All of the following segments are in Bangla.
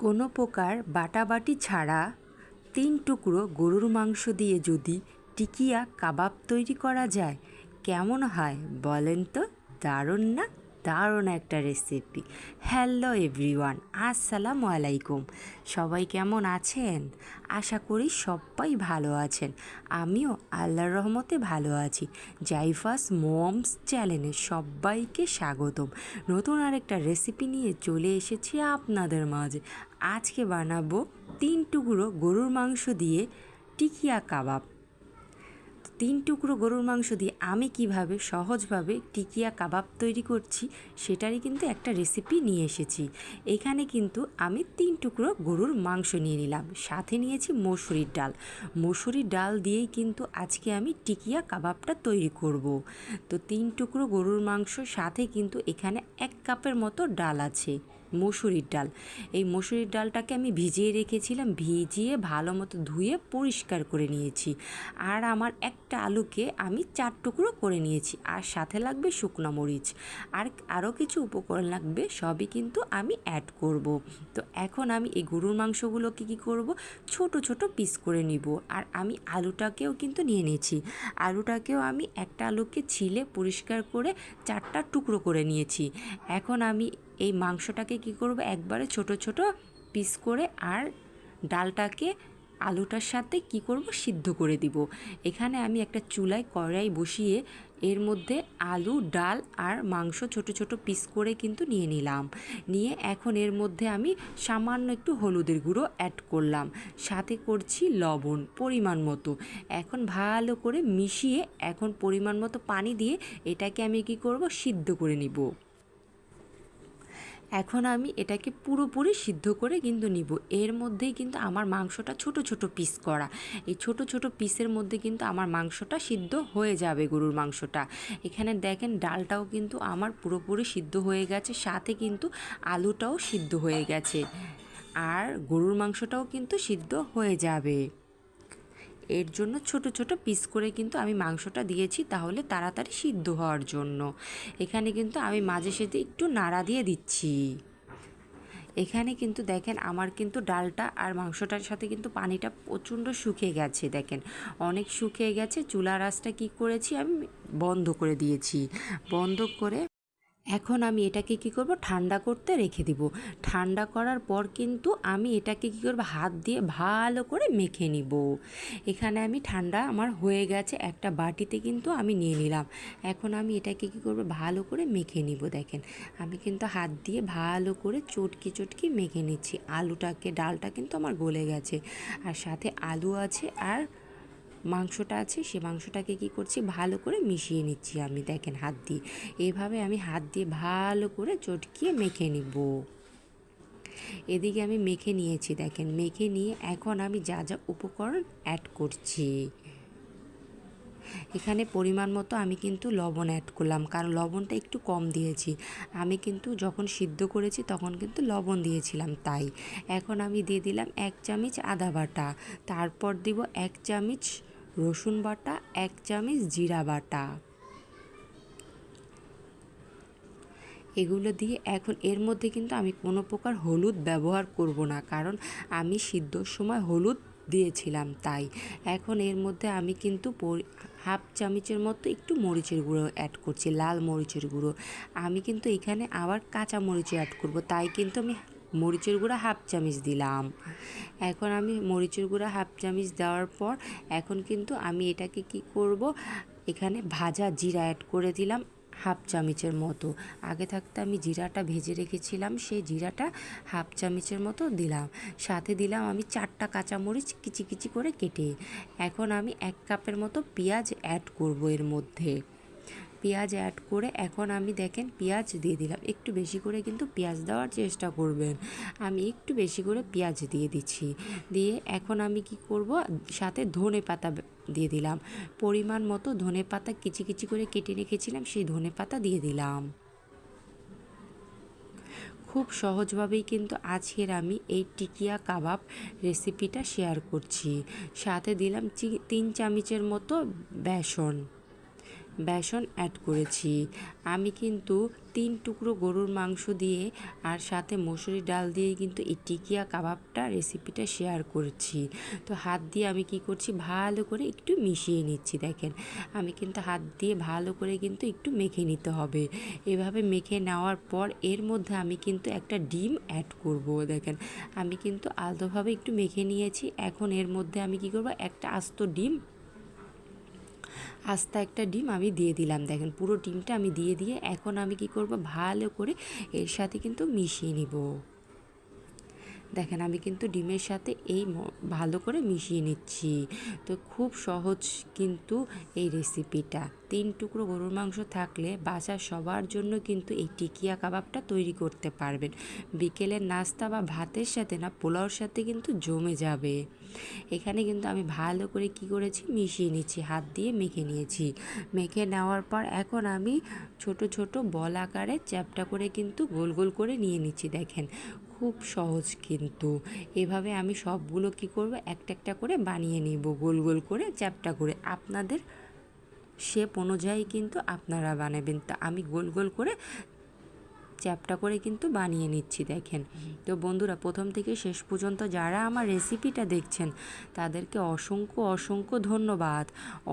কোনো প্রকার বাটাবাটি ছাড়া তিন টুকরো গরুর মাংস দিয়ে যদি টিকিয়া কাবাব তৈরি করা যায়, কেমন হয় বলেন তো? দারুণ না? দারুণ একটা রেসিপি হ্যালো এভরিওয়ান আসসালামু আলাইকুম। সবাই কেমন আছেন? আশা করি সবাই ভালো আছেন। আমিও আল্লাহর রহমতে ভালো আছি। জাইফাস মমস চ্যানেলে সবাইকে স্বাগতম। নতুন আরেকটা রেসিপি নিয়ে চলে এসেছি আপনাদের মাঝে। আজকে বানাবো তিন টুকরো গরুর মাংস দিয়ে টিকিয়া কাবাব। তিন টুকরো গরুর মাংস দিয়ে আমি কীভাবে সহজভাবে টিকিয়া কাবাব তৈরি করছি, সেটারই কিন্তু একটা রেসিপি নিয়ে এসেছি। এখানে কিন্তু আমি তিন টুকরো গরুর মাংস নিয়ে নিলাম। সাথে নিয়েছি মসুরির ডাল। মসুরির ডাল দিয়েই কিন্তু আজকে আমি টিকিয়া কাবাবটা তৈরি করব। তো তিন টুকরো গরুর মাংস, সাথে কিন্তু এখানে এক কাপের মতো ডাল আছে। মসুরির ডাল। এই মসুরির ডালটাকে আমি ভিজিয়ে রেখেছিলাম, ভিজিয়ে ভালো মতো ধুয়ে পরিষ্কার করে নিয়েছি। আর আমার একটা আলুকে আমি চার টুকরো করে নিয়েছি। আর সাথে লাগবে শুকনো মরিচ। আর আরও কিছু উপকরণ লাগবে, সবই কিন্তু আমি অ্যাড করব। তো এখন আমি এই গরুর মাংসগুলোকে কী করব? ছোট ছোট পিস করে নিব। আর আমি আলুটাকেও কিন্তু নিয়ে নিয়েছি। আলুটাকেও আমি একটা আলুকে ছিলে পরিষ্কার করে চারটা টুকরো করে নিয়েছি। এখন আমি এই মাংসটাকে কি করব? একবারে ছোট ছোট পিস করে আর ডালটাকে আলুটার সাথে কি করব? সিদ্ধ করে দিব। এখানে আমি একটা চুলায় কড়াই বসিয়ে এর মধ্যে আলু, ডাল আর মাংস ছোট ছোট পিস করে কিন্তু নিয়ে নিলাম। নিয়ে এখন এর মধ্যে আমি সামান্য একটু হলুদের গুঁড়ো অ্যাড করলাম। সাথে করছি লবণ পরিমাণ মতো। এখন ভালো করে মিশিয়ে এখন পরিমাণ মতো পানি দিয়ে এটাকে আমি কি করব? সিদ্ধ করে নিব। এখন আমি এটাকে পুরোপুরি সিদ্ধ করে কিন্তু নিব। এর মধ্যেই কিন্তু আমার মাংসটা ছোট ছোট পিস করা। এই ছোট ছোট পিসের মধ্যে কিন্তু আমার মাংসটা সিদ্ধ হয়ে যাবে গরুর মাংসটা। এখানে দেখেন ডালটাও কিন্তু আমার পুরোপুরি সিদ্ধ হয়ে গেছে, সাথে কিন্তু আলুটাও সিদ্ধ হয়ে গেছে। আর গরুর মাংসটাও কিন্তু সিদ্ধ হয়ে যাবে। এর জন্য ছোট ছোট পিস করে কিন্তু আমি মাংসটা দিয়েছি তাহলে তাড়াতাড়ি সিদ্ধ হওয়ার জন্য। এখানে কিন্তু আমি মাঝে সাথে একটু নাড়া দিয়ে দিচ্ছি। এখানে কিন্তু দেখেন আমার কিন্তু ডালটা আর মাংসটার সাথে কিন্তু পানিটা প্রচণ্ড শুকিয়ে গেছে দেখেন। অনেক শুকিয়ে গেছে চুলা রাসটা কী করেছি আমি বন্ধ করে দিয়েছি। বন্ধ করে এখন আমি এটাকে কি করব? ঠান্ডা করতে রেখে দিব। ঠান্ডা করার পর কিন্তু আমি এটাকে কি করব? হাত দিয়ে ভালো করে মেখে নিব। এখানে আমি ঠান্ডা আমার হয়ে গেছে। একটা বাটিতে কিন্তু আমি নিয়ে নিলাম। এখন আমি এটাকে কি করব? ভালো করে মেখে নিব, দেখেন। আমি কিন্তু হাত দিয়ে ভালো করে চটকি চটকি মেখে নিচ্ছি। আলুটাকে, ডালটা কিন্তু আমার গলে গেছে। আর সাথে আলু আছে আর মাংসটা আছে, সে মাংসটাকে কি করছি, ভালো করে মিশিয়ে নিচ্ছি আমি। দেখেন হাত দিয়ে। এভাবে আমি হাত দিয়ে ভালো করে চটকিয়ে মেখে নিব। এদিকে আমি মেখে নিয়েছি, দেখেন। মেখে নিয়ে এখন আমি যা যা উপকরণ অ্যাড করছি। এখানে পরিমাণ মতো আমি কিন্তু লবণ অ্যাড করলাম, কারণ লবণটা একটু কম দিয়েছি। আমি কিন্তু যখন সিদ্ধ করেছি, তখন কিন্তু লবণ দিয়েছিলাম তাই। এখন আমি দিয়ে দিলাম এক চামচ আদা বাটা। তারপর দিব এক চামচ রসুন বাটা, এক চামচ জিরা বাটা। এগুলো দিয়ে এখন এর মধ্যে কিন্তু আমি কোনো প্রকার হলুদ ব্যবহার করব না, কারণ আমি সিদ্ধর সময় হলুদ দিয়েছিলাম তাই। এখন এর মধ্যে আমি কিন্তু হাফ চামচের মতো একটু মরিচের গুঁড়ো অ্যাড করছি, লাল মরিচের গুঁড়ো। আমি কিন্তু এখানে আবার কাঁচা মরিচ অ্যাড করব, তাই কিন্তু আমি মরিচের গুঁড়া হাফ চামচ দিলাম। এখন আমি মরিচের গুঁড়া হাফ চামচ দেওয়ার পর এখন কিন্তু আমি এটাকে কি করব? এখানে ভাজা জিরা অ্যাড করে দিলাম হাফ চামচের মতো। আগে থাকতে আমি জিরাটা ভেজে রেখেছিলাম, সেই জিরাটা হাফ চামচের মতো দিলাম। সাথে দিলাম আমি চারটা কাঁচামরিচ কিচি কিচি করে কেটে। এখন আমি এক কাপের মতো পেঁয়াজ অ্যাড করব এর মধ্যে। পেঁয়াজ অ্যাড করে এখন আমি দেখেন পেঁয়াজ দিয়ে দিলাম। একটু বেশি করে কিন্তু পেঁয়াজ দেওয়ার চেষ্টা করবেন। আমি একটু বেশি করে পেঁয়াজ দিয়ে দিচ্ছি। দিয়ে এখন আমি কি করব? সাথে ধনে পাতা দিয়ে দিলাম। পরিমাণ মতো ধনে পাতা কিচি কিচি করে কেটে রেখেছিলাম, সেই ধনে পাতা দিয়ে দিলাম। খুব সহজভাবেই কিন্তু আজকের আমি এই টিকিয়া কাবাব রেসিপিটা শেয়ার করছি। সাথে দিলাম তিন চামচের মতো বেসন। বেসন অ্যাড করেছি। আমি কিন্তু তিন টুকরো গরুর মাংস দিয়ে আর সাথে মসুরি ডাল দিয়েই কিন্তু এই টিকিয়া কাবাবটা রেসিপিটা শেয়ার করছি। তো হাত দিয়ে আমি কি করছি? ভালো করে একটু মিশিয়ে নিচ্ছি, দেখেন। আমি কিন্তু হাত দিয়ে ভালো করে কিন্তু একটু মেখে নিতে হবে। এভাবে মেখে নেওয়ার পর এর মধ্যে আমি কিন্তু একটা ডিম অ্যাড করব, দেখেন। আমি কিন্তু আলতোভাবে একটু মেখে নিয়েছি। এখন এর মধ্যে আমি কি করব? একটা আস্ত ডিম আস্তা একটা ডিম আমি দিয়ে দিলাম। দেখেন পুরো ডিমটা আমি দিয়ে দিয়ে এখন আমি কি করব? ভালো করে এর সাথে কিন্তু মিশিয়ে নিব। দেখেন, আমি কিন্তু ডিমের সাথে এই ভালো করে মিশিয়ে নিচ্ছি। তো খুব সহজ কিন্তু এই রেসিপিটা তিন টুকরো গরুর মাংস থাকলে বাসার সবার জন্য কিন্তু এই টিকিয়া কাবাবটা তৈরি করতে পারবেন। বিকেলের নাস্তা বা ভাতের সাথে না, পোলাওর সাথে কিন্তু জমে যাবে। এখানে কিন্তু আমি ভালো করে কি করেছি, মিশিয়ে নিচ্ছি, হাত দিয়ে মেখে নিয়েছি। মেখে নেওয়ার পর এখন আমি ছোট ছোট বল আকারে চ্যাপটা করে কিন্তু গোল গোল করে নিয়ে নিচ্ছি, দেখেন। খুব সহজ কিন্তু। এভাবে আমি সবগুলো কি করব? একটা একটা করে বানিয়ে নিব, গোল গোল করে, চ্যাপটা করে। আপনাদের শেপ অনুযায়ী কিন্তু আপনারা বানাবেন। তা আমি গোল গোল করে চ্যাপটা করে কিন্তু বানিয়ে নিচ্ছি দেখেন। তো বন্ধুরা প্রথম থেকে শেষ পর্যন্ত যারা আমার রেসিপিটা দেখছেন তাদেরকে অসংখ্য অসংখ্য ধন্যবাদ।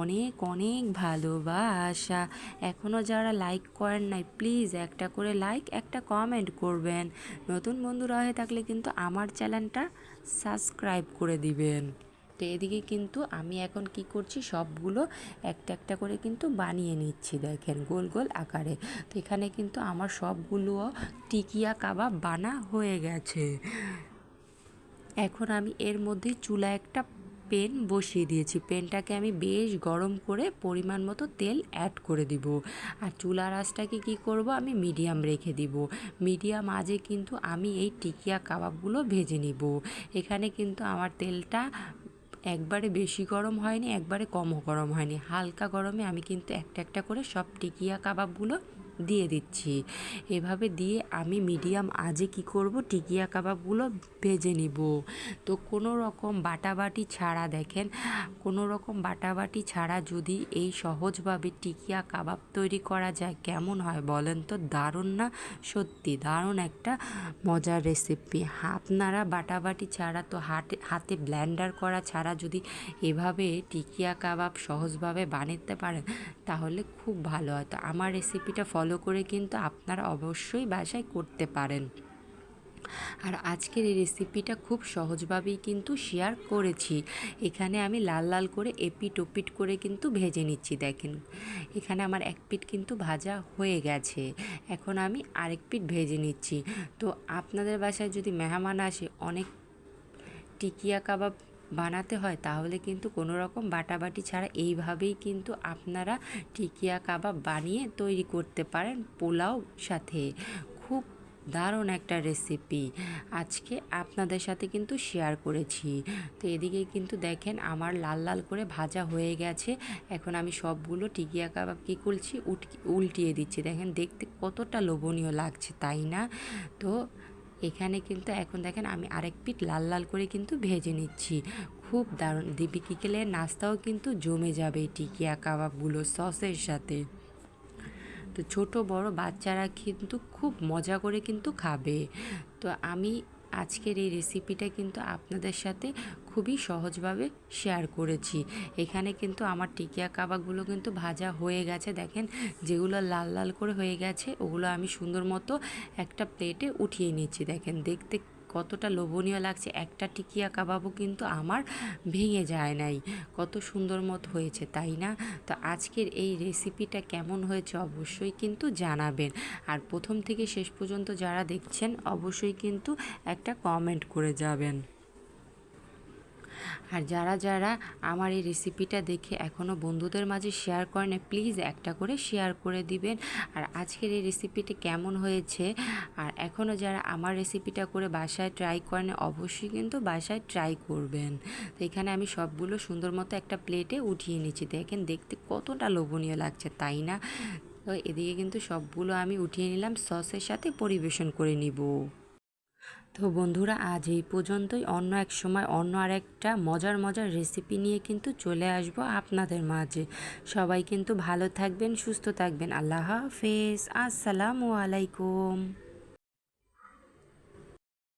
অনেক অনেক ভালোবাসা। এখনও যারা লাইক করেন নাই প্লিজ একটা করে লাইক একটা কমেন্ট করবেন। নতুন বন্ধুরা হয়ে থাকলে কিন্তু আমার চ্যানেলটা সাবস্ক্রাইব করে দিবেন। তো এদিকে কিন্তু আমি এখন কি করছি, সবগুলো একটা একটা করে কিন্তু বানিয়ে নিচ্ছি দেখেন গোল গোল আকারে। তো এখানে কিন্তু আমার সবগুলো টিকিয়া কাবাব বানা হয়ে গেছে। এখন আমি এর মধ্যে চুলা একটা পেন বসিয়ে দিয়েছি। পেনটাকে আমি বেশ গরম করে পরিমাণ মতো তেল অ্যাড করে দিব। আর চুলার আঁচটাকে কি করব, আমি মিডিয়াম রেখে দিব। মিডিয়াম আজে কিন্তু আমি এই টিকিয়া কাবাবগুলো ভেজে নিব। এখানে কিন্তু আমার তেলটা একবারে বেশি গরম হয়নি, একবারে কমও গরম হয়নি। হালকা গরমে আমি কিন্তু একটা একটা করে সব টিকিয়া কাবাবগুলো দিয়ে দিচ্ছি। এভাবে দিয়ে আমি মিডিয়াম আজে কি করব? টিকিয়া কাবাবগুলো ভেজে নিব। তো কোনো রকম বাটাবাটি ছাড়া দেখেন, কোনো রকম বাটাবাটি ছাড়া যদি এই সহজভাবে টিকিয়া কাবাব তৈরি করা যায়, কেমন হয় বলেন তো? দারুণ না? সত্যি দারুণ একটা মজার রেসিপি আপনারা বাটাবাটি ছাড়া তো হাতে হাতে ব্ল্যান্ডার করা ছাড়া যদি এভাবে টিকিয়া কাবাব সহজভাবে বানাতে পারেন, তাহলে খুব ভালো হয়। তো আমার রেসিপিটা ফলো করে কিন্তু আপনারা অবশ্যই বাসায় করতে পারেন। আর আজকের এই রেসিপিটা খুব সহজভাবেই কিন্তু শেয়ার করেছি। এখানে আমি লাল লাল করে এপিট ওপিট করে কিন্তু ভেজে নিচ্ছি, দেখেন। এখানে আমার এক পিট কিন্তু ভাজা হয়ে গেছে। এখন আমি আরেক পিঠ ভেজে নিচ্ছি। তো আপনাদের বাসায় যদি মেহমান আসে, অনেক টিকিয়া কাবাব বানাতে হয়, তাহলে কিন্তু কোনো রকম বাটাবাটি ছাড়া এইভাবেই কিন্তু আপনারা টিকিয়া কাবাব বানিয়ে তৈরি করতে পারেন পোলাও সাথে। খুব দারুণ একটা রেসিপি আজকে আপনাদের সাথে কিন্তু শেয়ার করেছি। তো এদিকে কিন্তু দেখেন আমার লাল লাল করে ভাজা হয়ে গেছে। এখন আমি সবগুলো টিকিয়া কাবাব কী করছি উল্টিয়ে দিচ্ছি। দেখেন দেখতে কতটা লোভনীয় লাগছে, তাই না? তো এখানে কিন্তু এখন দেখেন আমি আরেক পিঠ লাল লাল করে কিন্তু ভেজে নিচ্ছি। খুব দারুণ। বিকেলের নাস্তাও কিন্তু জমে যাবে টিকিয়া কাবাবগুলো সসের সাথে। তো ছোট বড় বাচ্চারা কিন্তু খুব মজা করে কিন্তু খাবে। তো আমি আজকের এই রেসিপিটা কিন্তু আপনাদের সাথে খুবই সহজভাবে শেয়ার করেছি। এখানে কিন্তু আমার টিকিয়া কাবাগুলো কিন্তু ভাজা হয়ে গেছে, দেখেন, যেগুলো লাল লাল করে হয়ে গেছে, ওগুলো আমি সুন্দর মতো একটা প্লেটে উঠিয়ে নিচ্ছি, দেখেন, দেখতে কতটা লোভনীয় লাগছে, একটা টিকিয়া কাবাবও কিন্তু আমার ভেঙে যায় নাই। কত সুন্দর মত হয়েছে, তাই না? তো আজকের এই রেসিপিটা কেমন হয়েছে অবশ্যই কিন্তু জানাবেন। আর প্রথম থেকে শেষ পর্যন্ত যারা দেখছেন, অবশ্যই কিন্তু একটা কমেন্ট করে যাবেন। আর যারা যারা আমার এই রেসিপিটা দেখে এখনও বন্ধুদের মাঝে শেয়ার করেন প্লিজ একটা করে শেয়ার করে দিবেন। আর আজকের এই রেসিপিটি কেমন হয়েছে? আর এখনও যারা আমার রেসিপিটা করে বাসায় ট্রাই করেন, অবশ্যই কিন্তু বাসায় ট্রাই করবেন। তো এখানে আমি সবগুলো সুন্দর মতো একটা প্লেটে উঠিয়ে নিচ্ছি। দেখেন, দেখতে কতটা লোভনীয় লাগছে, তাই না? তো এদিকে কিন্তু সবগুলো আমি উঠিয়ে নিলাম সসের সাথে পরিবেশন করে নিব। তো বন্ধুরা, আজ এই পর্যন্তই। অন্য এক সময় অন্য আরেকটা মজার মজার রেসিপি নিয়ে কিন্তু চলে আসব আপনাদের মাঝে। সবাই কিন্তু ভালো থাকবেন, সুস্থ থাকবেন। আল্লাহ হাফেজ। আসসালামু আলাইকুম।